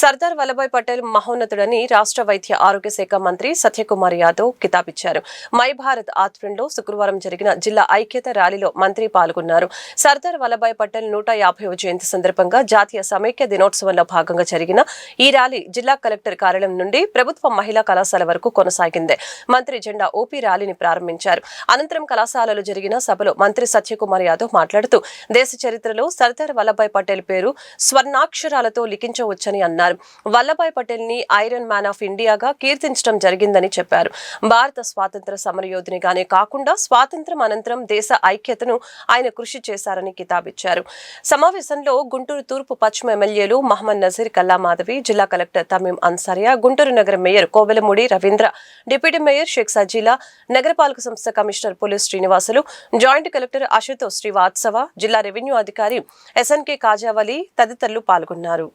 సర్దార్ వల్లభాయ్ పటేల్ మహోన్నతుడని రాష్ట్ర వైద్య ఆరోగ్య శాఖ మంత్రి సత్యకుమార్ యాదవ్ కితాబిచ్చారు. మై భారత్ ఆధ్వర్యంలో శుక్రవారం జరిగిన జిల్లా ఐక్యత ర్యాలీలో మంత్రి పాల్గొన్నారు. సర్దార్ వల్లభాయ్ పటేల్ నూట యాభైవ జయంతి సందర్భంగా జాతీయ సమైక్య దినోత్సవంలో భాగంగా జరిగిన ఈ ర్యాలీ జిల్లా కలెక్టర్ కార్యాలయం నుండి ప్రభుత్వ మహిళా కళాశాల వరకు కొనసాగింది. మంత్రి జెండా ఓపీ ర్యాలీని ప్రారంభించారు. అనంతరం కళాశాలలో జరిగిన సభలో మంత్రి సత్యకుమార్ యాదవ్ మాట్లాడుతూ దేశ చరిత్రలో సర్దార్ వల్లభాయ్ పటేల్ పేరు స్వర్ణాక్షరాలతో లిఖించవచ్చని అన్నారు. వల్లభాయ్ పటేల్ని ఐరన్ మ్యాన్ ఆఫ్ ఇండియాగా కీర్తించడం జరిగిందని చెప్పారు. భారత స్వాతంత్ర సమరయోధునిగానే కాకుండా స్వాతంత్రం అనంతరం దేశ ఐక్యతను ఆయన కృషి చేశారని కితాబిచ్చారు. సమావేశంలో గుంటూరు తూర్పు పశ్చిమ ఎమ్మెల్యేలు మహమ్మద్ నజీర్ కల్లా మాధవి జిల్లా కలెక్టర్ తమీం అన్సారియా గుంటూరు నగర mayor Kovelamudi Ravindra deputy mayor Sheikh Sajila నగరపాలక సంస్థ కమిషనర్ పోలీస్ శ్రీనివాసులు జాయింట్ కలెక్టర్ అశుతోష్ శ్రీవాత్సవ జిల్లా రెవెన్యూ అధికారి ఎస్ఎన్కే కాజావలి తదితరులు పాల్గొన్నారు.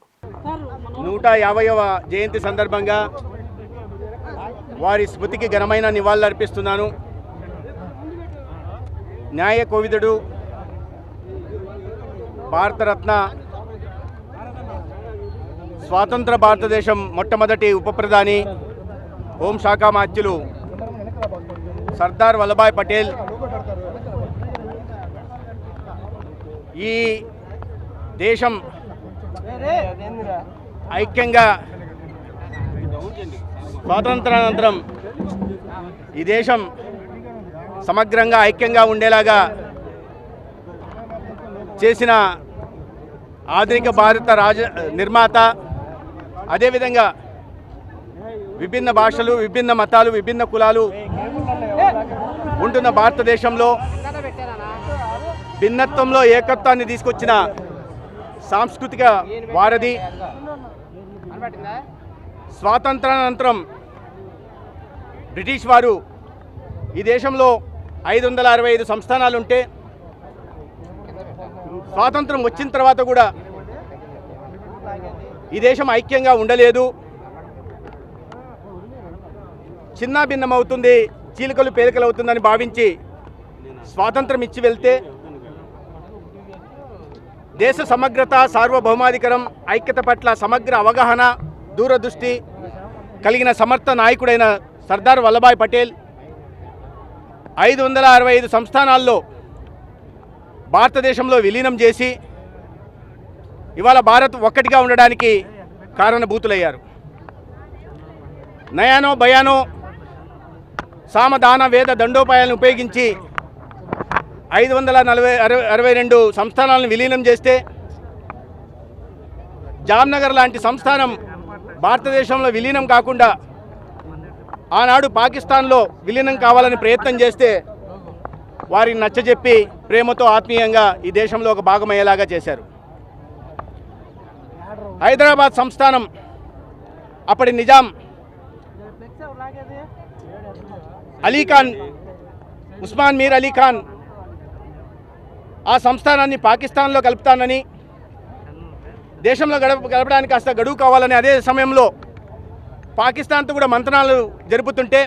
నూట యాభైవ జయంతి సందర్భంగా వారి స్మృతికి ఘనమైన నివాళులర్పిస్తున్నాను న్యాయ కోవిదుడు భారతరత్న స్వాతంత్ర భారతదేశం మొట్టమొదటి ఉప ప్రధాని హోంశాఖ మాత్యులు సర్దార్ వల్లభాయ్ పటేల్. ఈ దేశం ఐక్యంగా స్వాతంత్రానంతరం ఈ దేశం సమగ్రంగా ఐక్యంగా ఉండేలాగా చేసిన ఆధునిక భారత రాజ నిర్మాత అదేవిధంగా విభిన్న భాషలు విభిన్న మతాలు విభిన్న కులాలు ఉంటున్న భారతదేశంలో భిన్నత్వంలో ఏకత్వాన్ని తీసుకొచ్చిన సాంస్కృతిక వారధి. స్వాతంత్రానంతరం బ్రిటిష్ వారు ఈ దేశంలో ఐదు వందల అరవై ఐదు సంస్థానాలు ఉంటే స్వాతంత్రం వచ్చిన తర్వాత కూడా ఈ దేశం ఐక్యంగా ఉండలేదు. చిన్న భిన్నమవుతుంది చీలికలు పేలికలు అవుతుందని భావించి స్వాతంత్రం ఇచ్చి వెళ్తే దేశ సమగ్రత సార్వభౌమాధికారం ఐక్యత పట్ల సమగ్ర అవగాహన దూరదృష్టి కలిగిన సమర్థ నాయకుడైన సర్దార్ వల్లభాయ్ పటేల్ ఐదు వందల అరవై ఐదు సంస్థానాల్లో భారతదేశంలో విలీనం చేసి ఇవాళ భారత్ ఒక్కటిగా ఉండడానికి కారణభూతులయ్యారు. నయానో భయానో సామదాన వేద దండోపాయాలను ఉపయోగించి ఐదు వందల నలభై అరవై అరవై రెండు సంస్థానాలను విలీనం చేస్తే జామ్నగర్ లాంటి సంస్థానం భారతదేశంలో విలీనం కాకుండా ఆనాడు పాకిస్తాన్లో విలీనం కావాలని ప్రయత్నం చేస్తే వారిని నచ్చజెప్పి ప్రేమతో ఆత్మీయంగా ఈ దేశంలో ఒక భాగమయ్యేలాగా చేశారు. హైదరాబాద్ సంస్థానం అప్పటి నిజాం అలీఖాన్ ఉస్మాన్ మీర్ అలీ ఖాన్ ఆ సంస్థానాన్ని పాకిస్తాన్లో కలుపుతానని దేశంలో గడప గడపడానికి కాస్త గడువు కావాలని అదే సమయంలో పాకిస్తాన్తో కూడా మంతనాలు జరుపుతుంటే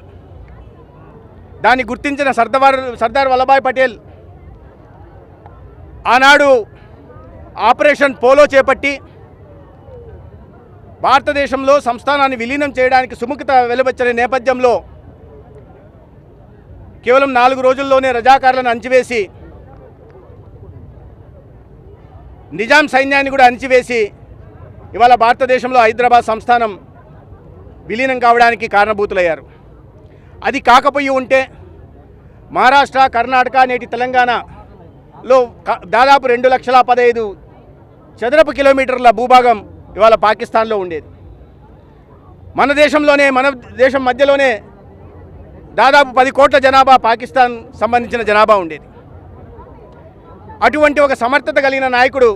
దాన్ని గుర్తించిన సర్దార్ సర్దార్ వల్లభాయ్ పటేల్ ఆనాడు ఆపరేషన్ పోలో చేపట్టి భారతదేశంలో సంస్థానాన్ని విలీనం చేయడానికి సుముఖత వెలువచ్చని నేపథ్యంలో కేవలం నాలుగు రోజుల్లోనే రజాకారులను అంచివేసి నిజాం సైన్యాన్ని కూడా అణిచివేసి ఇవాళ భారతదేశంలో హైదరాబాద్ సంస్థానం విలీనం కావడానికి కారణభూతులయ్యారు. అది కాకపోయి ఉంటే మహారాష్ట్ర కర్ణాటక నేటి తెలంగాణలో దాదాపు రెండు లక్షల పదహైదు చదరపు కిలోమీటర్ల భూభాగం ఇవాళ పాకిస్తాన్లో ఉండేది. మన దేశంలోనే మన దేశం మధ్యలోనే దాదాపు పది కోట్ల జనాభా పాకిస్తాన్ సంబంధించిన జనాభా ఉండేది. అటువంటి ఒక సమర్థత కలిగిన నాయకుడు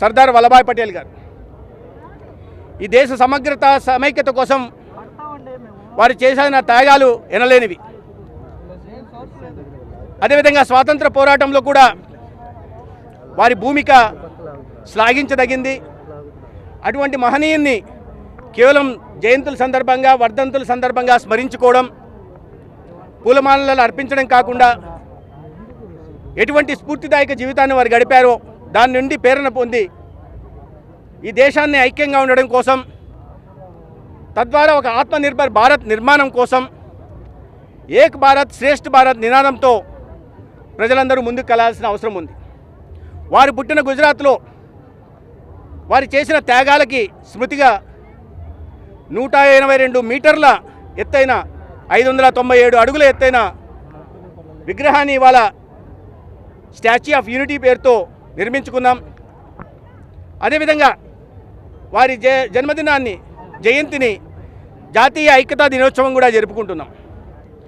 సర్దార్ వల్లభాయ్ పటేల్ గారు. ఈ దేశ సమగ్రత సమైక్యత కోసం వారు చేసిన త్యాగాలు ఎనలేనివి. అదేవిధంగా స్వాతంత్ర పోరాటంలో కూడా వారి భూమిక శ్లాఘించదగింది. అటువంటి మహనీయుని కేవలం జయంతుల సందర్భంగా వర్ధంతుల సందర్భంగా స్మరించుకోవడం పూలమాలలు అర్పించడం కాకుండా ఎటువంటి స్ఫూర్తిదాయక జీవితాన్ని వారు గడిపారో దాని నుండి ప్రేరణ పొంది ఈ దేశాన్ని ఐక్యంగా ఉండడం కోసం తద్వారా ఒక ఆత్మనిర్భర్ భారత్ నిర్మాణం కోసం ఏక్ భారత్ శ్రేష్ఠ భారత్ నినాదంతో ప్రజలందరూ ముందుకు కలాల్సిన అవసరం ఉంది. వారు పుట్టిన గుజరాత్లో వారు చేసిన త్యాగాలకి స్మృతిగా నూట ఎనభై రెండు మీటర్ల ఎత్తైన ఐదు వందల తొంభై ఏడు అడుగుల ఎత్తైన విగ్రహాన్ని ఇవాళ స్టాచ్యూ ఆఫ్ యూనిటీ పేరుతో నిర్మించుకున్నాం. అదేవిధంగా వారి జ జన్మదినాన్ని జయంతిని జాతీయ ఐక్యతా దినోత్సవం కూడా జరుపుకుంటున్నాం.